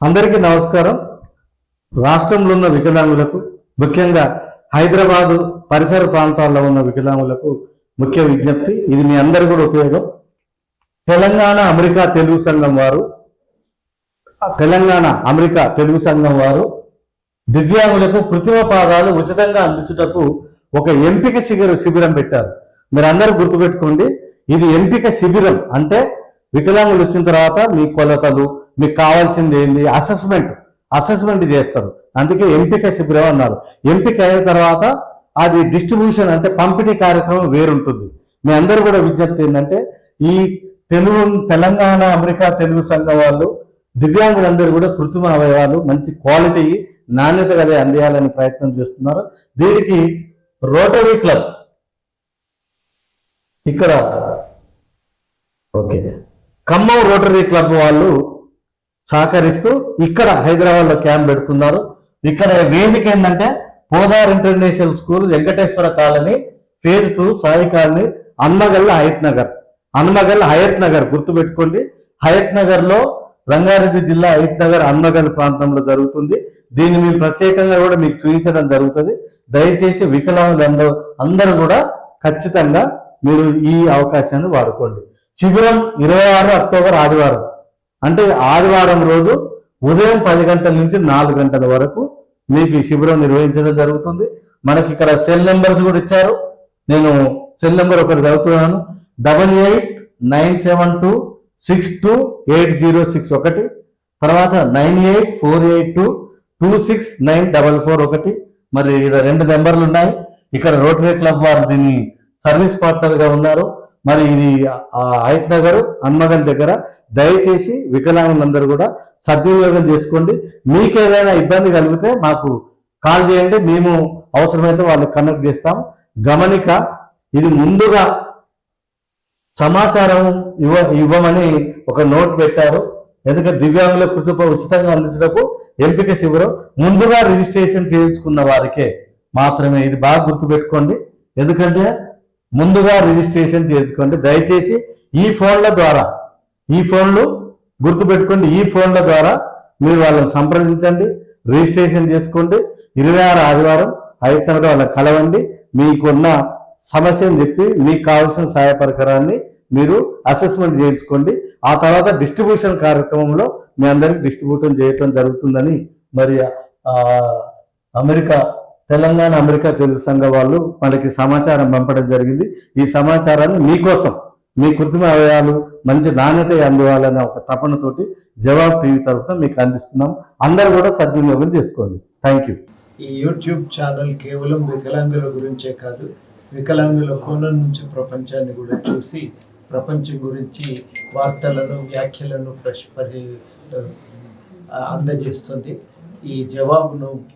అందరికీ నమస్కారం. రాష్ట్రంలో ఉన్న వికలాంగులకు ముఖ్యంగా హైదరాబాదు పరిసర ప్రాంతాల్లో ఉన్న వికలాంగులకు ముఖ్య విజ్ఞప్తి ఇది మీ అందరి కూడా ఉపయోగం. తెలంగాణ అమెరికా తెలుగు సంఘం వారు తెలంగాణ అమెరికా తెలుగు సంఘం వారు దివ్యాంగులకు కృత్రిమ పాదాలు ఉచితంగా అందించుటకు ఒక ఎంపిక శిబిర శిబిరం పెట్టారు. మీరు అందరూ గుర్తుపెట్టుకోండి ఇది ఎంపిక శిబిరం. అంటే వికలాంగులు వచ్చిన తర్వాత మీ కొలతలు మీకు కావాల్సింది ఏంది? అసెస్మెంట్ అసెస్మెంట్ చేస్తారు. అందుకే ఎంపిక శిబిరం అన్నారు. ఎంపిక అయిన తర్వాత అది డిస్ట్రిబ్యూషన్ అంటే పంపిణీ కార్యక్రమం వేరుంటుంది. మీ అందరూ కూడా విజ్ఞప్తి ఏంటంటే ఈ తెలుగు తెలంగాణ అమెరికా తెలుగు సంఘం వాళ్ళు దివ్యాంగులందరూ కూడా కృత్రిమ అవయవాలు మంచి క్వాలిటీ నాణ్యత గల అందియాలని ప్రయత్నం చేస్తున్నారు. దీనికి రోటరీ క్లబ్ ఇక్కడ. ఓకే. ఖమ్మం రోటరీ క్లబ్ వాళ్ళు సహకరిస్తూ ఇక్కడ హైదరాబాద్లో క్యాంప్ పెడుతున్నారు. ఇక్కడ వేదిక ఏంటంటే Podar international school Venkateswara colony phase two Sai colony Annagal Hayath Nagar. Annagal Hayath Nagar గుర్తుపెట్టుకోండి. హయత్ నగర్లో రంగారెడ్డి జిల్లా హయత్ నగర్ అన్నగల్ ప్రాంతంలో జరుగుతుంది. దీన్ని మేము ప్రత్యేకంగా కూడా మీకు చూపించడం జరుగుతుంది. దయచేసి వికలాంగులందరూ అందరూ కూడా ఖచ్చితంగా మీరు ఈ అవకాశాన్ని వాడుకోండి. శిబిరం ఇరవై ఆరు అక్టోబర్ ఆదివారం. అంటే ఆదివారం రోజు ఉదయం పది గంటల నుంచి నాలుగు గంటల వరకు మీకు ఈ శిబిరం నిర్వహించడం జరుగుతుంది. మనకి ఇక్కడ సెల్ నెంబర్స్ కూడా ఇచ్చారు. నేను సెల్ నెంబర్ ఒకటి చదువుతున్నాను. Double eight nine seven two six two eight zero six ఒకటి. తర్వాత nine eight four eight two two six nine double four ఒకటి. మరి ఇక్కడ రెండు నెంబర్లు ఉన్నాయి. ఇక్కడ రోటరీ క్లబ్ వారు దీన్ని సర్వీస్ పార్ట్నర్గా ఉన్నారు. మరి ఇది ఆయత్ నగర్ హన్మగల్ దగ్గర దయచేసి వికలాంగులందరూ కూడా సద్వినియోగం చేసుకోండి. మీకు ఏదైనా ఇబ్బంది కలిగితే మాకు కాల్ చేయండి. మేము అవసరమైతే వాళ్ళు కనెక్ట్ చేస్తాం. గమనిక ఇది ముందుగా సమాచారం ఇవ్వ ఇవ్వమని ఒక నోట్ పెట్టారు. ఎందుకంటే దివ్యాంగుల కుటుంబ ఉచితంగా అందించడకు ఎంపిక శిబిరం ముందుగా రిజిస్ట్రేషన్ చేయించుకున్న వారికే మాత్రమే. ఇది బాగా గుర్తుపెట్టుకోండి. ఎందుకంటే ముందుగా రిజిస్ట్రేషన్ చేసుకోండి. దయచేసి ఈ ఫోన్ల ద్వారా ఈ ఫోన్లు గుర్తుపెట్టుకోండి. ఈ ఫోన్ల ద్వారా మీరు వాళ్ళని సంప్రదించండి. రిజిస్ట్రేషన్ చేసుకోండి. ఇరవై ఆరు ఆదివారం అయితేనగా వాళ్ళని కలవండి. మీకున్న సమస్యను చెప్పి మీకు కావాల్సిన సహాయ పరికరాన్ని మీరు అసెస్మెంట్ చేయించుకోండి. ఆ తర్వాత డిస్ట్రిబ్యూషన్ కార్యక్రమంలో మీ అందరికి డిస్ట్రిబ్యూషన్ చేయటం జరుగుతుందని మరి అమెరికా తెలంగాణ అమెరికా తెలుగు సంఘ వాళ్ళు మనకి సమాచారం పంపడం జరిగింది. ఈ సమాచారాన్ని మీకోసం మీ కృత్రిమ అవయాలు మంచి నాణ్యత అందివ్వాలనే ఒక తపనతోటి జవాబు టీవీ తరఫున మీకు అందిస్తున్నాం. అందరూ కూడా సద్వినియోగం చేసుకోండి. Thank you. ఈ యూట్యూబ్ ఛానల్ కేవలం వికలాంగుల గురించే కాదు వికలాంగుల కోణం నుంచి ప్రపంచాన్ని కూడా చూసి ప్రపంచం గురించి వార్తలను వ్యాఖ్యలను ప్రశ్- అందజేస్తుంది. ఈ జవాబును